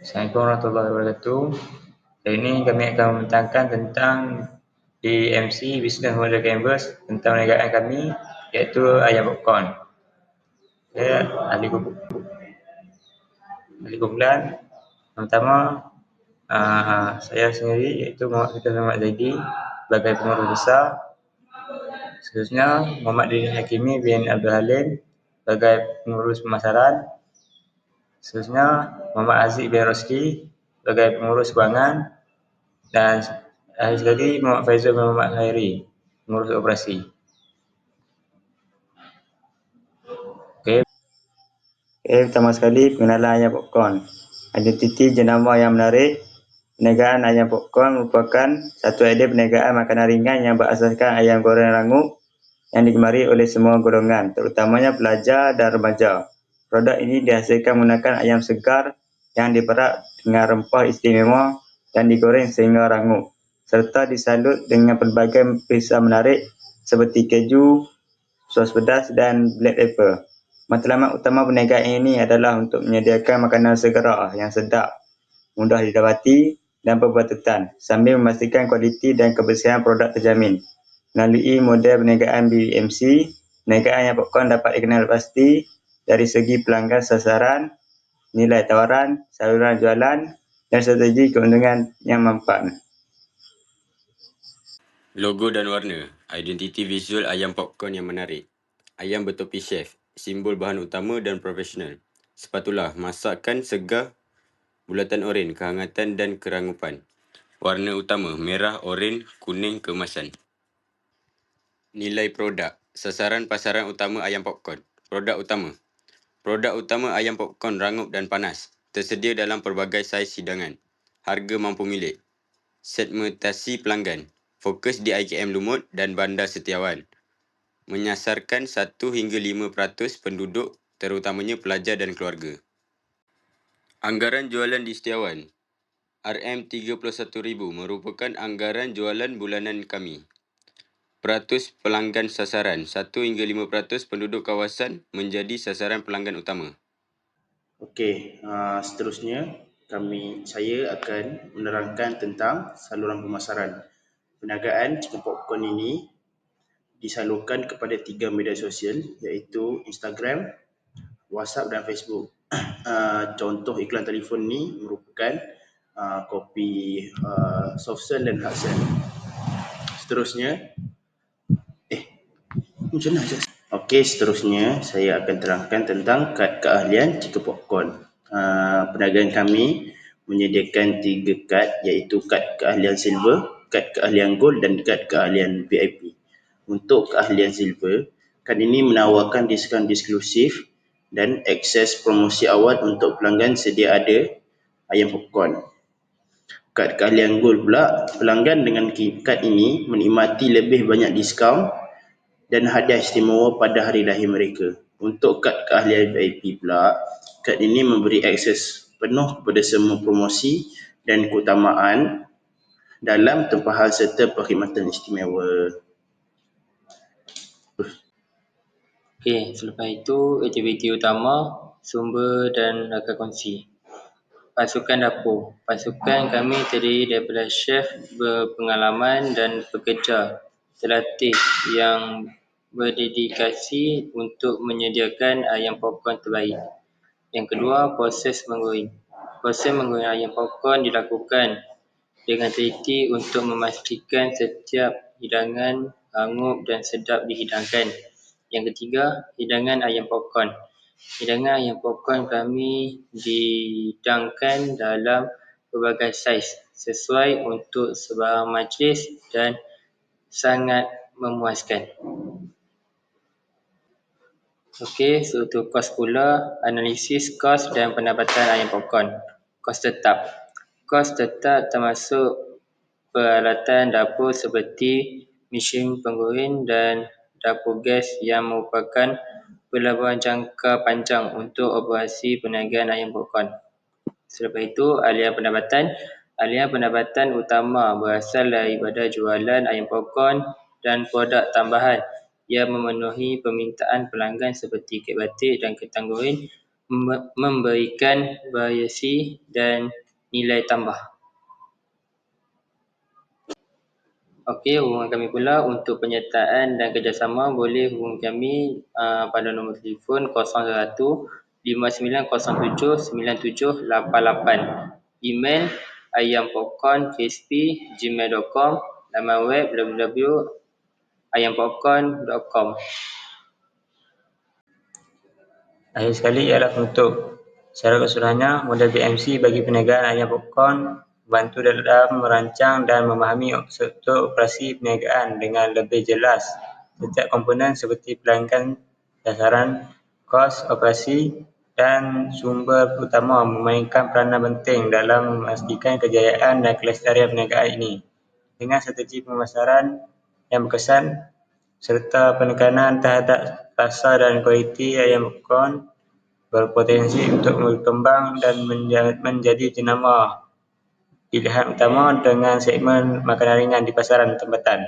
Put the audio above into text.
Assalamualaikum warahmatullahi wabarakatuh. Hari ini kami akan membentangkan tentang BMC Business Model Canvas tentang perniagaan kami iaitu ayam popcorn. Saya ahli ahli kumpulan. Pertama, uh, saya sendiri iaitu Muhammad Fitur Muhammad Zaidi sebagai pengurus besar. Seterusnya, Muhammad Dini Hakimi bin Abdul Halim sebagai pengurus pemasaran. Seterusnya, Muhammad Aziz bin Rosli sebagai pengurus kewangan dan akhir sekali Muhammad Faizul bin Muhammad Khairi, pengurus operasi. Okey. Okay, pertama sekali pengenalan ayam popcorn. Identiti jenama yang menarik. Perniagaan ayam popcorn merupakan satu idea perniagaan makanan ringan yang berasaskan ayam goreng rangup yang digemari oleh semua golongan, terutamanya pelajar dan remaja. Produk ini dihasilkan menggunakan ayam segar yang diperak dengan rempah istimewa dan digoreng sehingga rangup serta disalut dengan pelbagai perisa menarik seperti keju, sos pedas dan black pepper. Matlamat utama perniagaan ini adalah untuk menyediakan makanan segera yang sedap, mudah didapati dan berbertetan sambil memastikan kualiti dan kebersihan produk terjamin. Melalui model perniagaan BMC, perniagaan yang popcorn dapat dikenal pasti dari segi pelanggan sasaran, nilai tawaran, saluran jualan dan strategi keuntungan yang mampan. Logo dan warna, identiti visual ayam popcorn yang menarik. Ayam bertopi chef, simbol bahan utama dan profesional. Sepatulah masakan segar, bulatan oren, kehangatan dan kerangupan. Warna utama, merah, oren, kuning, kemasan. Nilai produk, sasaran pasaran utama ayam popcorn. Produk utama, Produk utama ayam popcorn rangup dan panas. Tersedia dalam pelbagai saiz hidangan. Harga mampu milik. Segmentasi pelanggan. Fokus di IKM Lumut dan Bandar Setiawan. Menyasarkan 1 hingga 5% penduduk terutamanya pelajar dan keluarga. Anggaran jualan di Setiawan. RM31,000 merupakan anggaran jualan bulanan kami peratus pelanggan sasaran 1 hingga 5% penduduk kawasan menjadi sasaran pelanggan utama. Okey, uh, seterusnya kami saya akan menerangkan tentang saluran pemasaran. Perniagaan chicken popcorn ini disalurkan kepada tiga media sosial iaitu Instagram, WhatsApp dan Facebook. Uh, contoh iklan telefon ni merupakan uh, kopi uh, soft sell dan hard sell. Seterusnya macam mana Okey, seterusnya saya akan terangkan tentang kad keahlian chicken popcorn. Uh, perniagaan kami menyediakan tiga kad iaitu kad keahlian silver, kad keahlian gold dan kad keahlian VIP. Untuk keahlian silver, kad ini menawarkan diskaun eksklusif dan akses promosi awal untuk pelanggan sedia ada ayam popcorn. Kad keahlian gold pula, pelanggan dengan kad ini menikmati lebih banyak diskaun dan hadiah istimewa pada hari lahir mereka. Untuk kad keahlian VIP pula, kad ini memberi akses penuh kepada semua promosi dan keutamaan dalam tempahan serta perkhidmatan istimewa. Okey, selepas itu aktiviti utama, sumber dan rakan kongsi. Pasukan dapur. Pasukan kami terdiri daripada chef berpengalaman dan pekerja terlatih yang berdedikasi untuk menyediakan ayam popcorn terbaik. Yang kedua, proses menggoreng. Proses menggoreng ayam popcorn dilakukan dengan teliti untuk memastikan setiap hidangan hangat dan sedap dihidangkan. Yang ketiga, hidangan ayam popcorn. Hidangan ayam popcorn kami dihidangkan dalam pelbagai saiz sesuai untuk sebarang majlis dan sangat memuaskan. Okey, so kos pula, analisis kos dan pendapatan ayam popcorn. Kos tetap. Kos tetap termasuk peralatan dapur seperti mesin penggoreng dan dapur gas yang merupakan pelaburan jangka panjang untuk operasi perniagaan ayam popcorn. Selepas itu, aliran pendapatan. Aliran pendapatan utama berasal daripada jualan ayam popcorn dan produk tambahan ia memenuhi permintaan pelanggan seperti kek batik dan ketan goreng memberikan variasi dan nilai tambah. Okey, hubungan kami pula untuk penyertaan dan kerjasama boleh hubungi kami uh, pada nombor telefon 01 5907 9788. Email ayampopcornkrisp.gmail.com Laman web www.ayampopcorn.com Akhir sekali ialah penutup. Secara keseluruhannya, model BMC bagi perniagaan ayam popcorn membantu dalam merancang dan memahami struktur operasi perniagaan dengan lebih jelas. Setiap komponen seperti pelanggan, dasaran, kos operasi dan sumber utama memainkan peranan penting dalam memastikan kejayaan dan kelestarian perniagaan ini. Dengan strategi pemasaran yang berkesan serta penekanan terhadap rasa dan kualiti ayam popcorn berpotensi untuk berkembang dan menjadi jenama pilihan utama dengan segmen makanan ringan di pasaran tempatan.